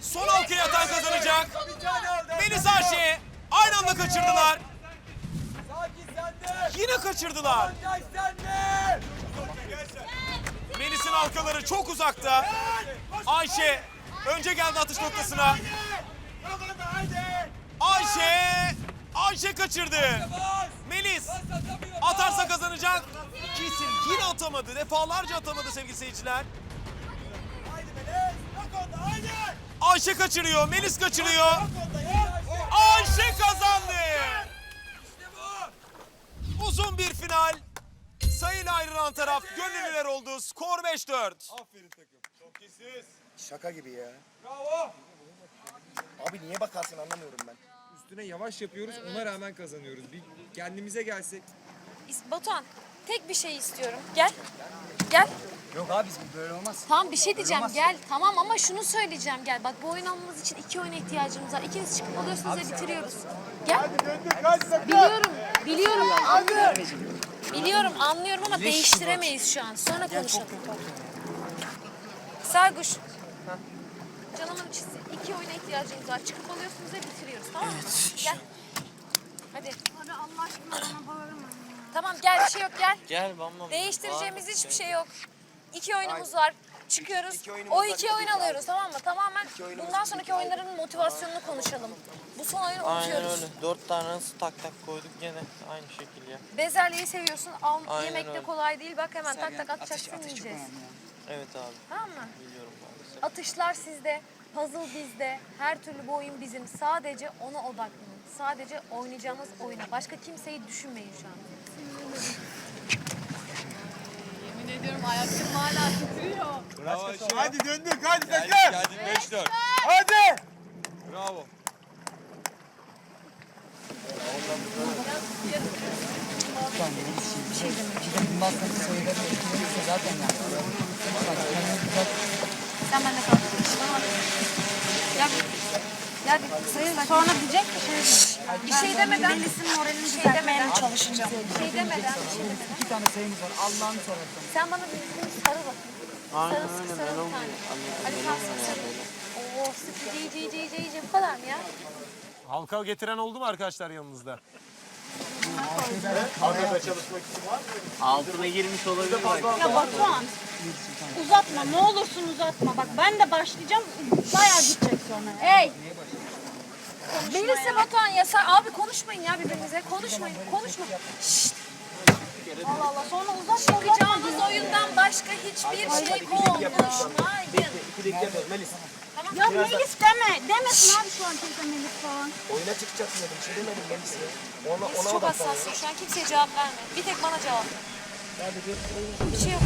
Son halkaya atan kazanacak. Melis Ayşe aynı anda kaçırdılar. Yine kaçırdılar. Melis'in halkaları çok uzakta. Ayşe önce geldi atış noktasına. Ayşe Ayşe kaçırdı. Melis atarsa kazanacak. Kesin yine atamadı. Defalarca atamadı sevgili seyirciler. Haydi Melis. Haydi. Ayşe kaçırıyor. Melis kaçırıyor. Ayşe kazandı. İşte bu. Uzun bir final. Sayıyla ayrılan taraf gönüllüler oldu. Skor 5-4. Aferin takım. Çok iyisiniz. Şaka gibi ya. Bravo. Abi niye bakarsın anlamıyorum ben. Üstüne yavaş yapıyoruz ona rağmen kazanıyoruz. Bir kendimize gelsek. İs- Batuhan tek bir şey istiyorum. Gel. Gel. Yok abi bizim böyle olmaz. Tamam bir şey diyeceğim gel. Tamam ama şunu söyleyeceğim gel. Bak bu oyun almamız için iki oyuna ihtiyacımız var. İkiniz çıkıp alıyorsunuz ve bitiriyoruz. Gel. Biliyorum. Biliyorum. Anlıyorum. Biliyorum anlıyorum ama değiştiremeyiz şu an. Sonra konuşalım. Serguş. Canımın içisi. İki oyuna ihtiyacımız var. Çıkıp alıyorsunuz ve bitiriyoruz. Tamam mı? Gel. Hadi. Abi Allah aşkına gel gel. Bamba. Değiştireceğimiz hiçbir şey yok. İki oyunumuz var. Çıkıyoruz. İki oyunumuz o var, iki oyun oyun alıyoruz tamam mı? Tamamen oyunumuz, bundan sonraki oyun. oyunların motivasyonunu konuşalım. Bu son oyunu Aynen unutuyoruz. öyle. Dört tane nasıl tak tak koyduk gene aynı şekil ya. Bezelyeyi seviyorsun. Al, Aynen yemek de öyle. kolay değil. Bak hemen tak tak atacaksın yiyeceğiz. Evet abi. Tamam mı? Biliyorum maalesef. Atışlar sizde. Puzzle bizde. Her türlü bu oyun bizim. Sadece ona odaklanın. Sadece oynayacağımız oyuna. Başka kimseyi düşünmeyin şu an. Ayaklarım hala titriyor. Bravo. Hadi döndük. Hadi takım. Geldik 5-4. Hadi. Bravo. Sen benimle kal. Ya, ya sayın sonra diyecek ki şey, bir şey demeden Melis'in moralini şey demeden çalışacağım. Bir şey demeden bir şey demeden. İki tane sayımız var Allah'ını seversen. Sen bana bir sarı bakayım. Aynen öyle sarı melon bir tane. gibi. Ali kalsın sarı. Oo sıkı iyice iyice iyice iyice bu kadar mı ya? Halka getiren oldu mu arkadaşlar yanınızda? Altına girmiş olabilir. Ya Batuhan uzatma ne olursun uzatma. Bak ben de başlayacağım bayağı gidecek sonra. Hey! Melis'e Batuhan yasak. Abi konuşmayın ya birbirinize. Konuşmayın. Konuşma. Şşt. Allah Allah sonra uzatma uzatma. Çıkacağımız oyundan başka hiçbir şey konuşmayın. Ya Melis deme. Demesin abi şu an kimse Melis falan. Oyuna çıkacaksın dedim. Bir şey demedim Melis'e. Ona, Melis ona çok hassasın. Şu an kimseye cevap verme. Bir tek bana cevap ver. Bir şey yok.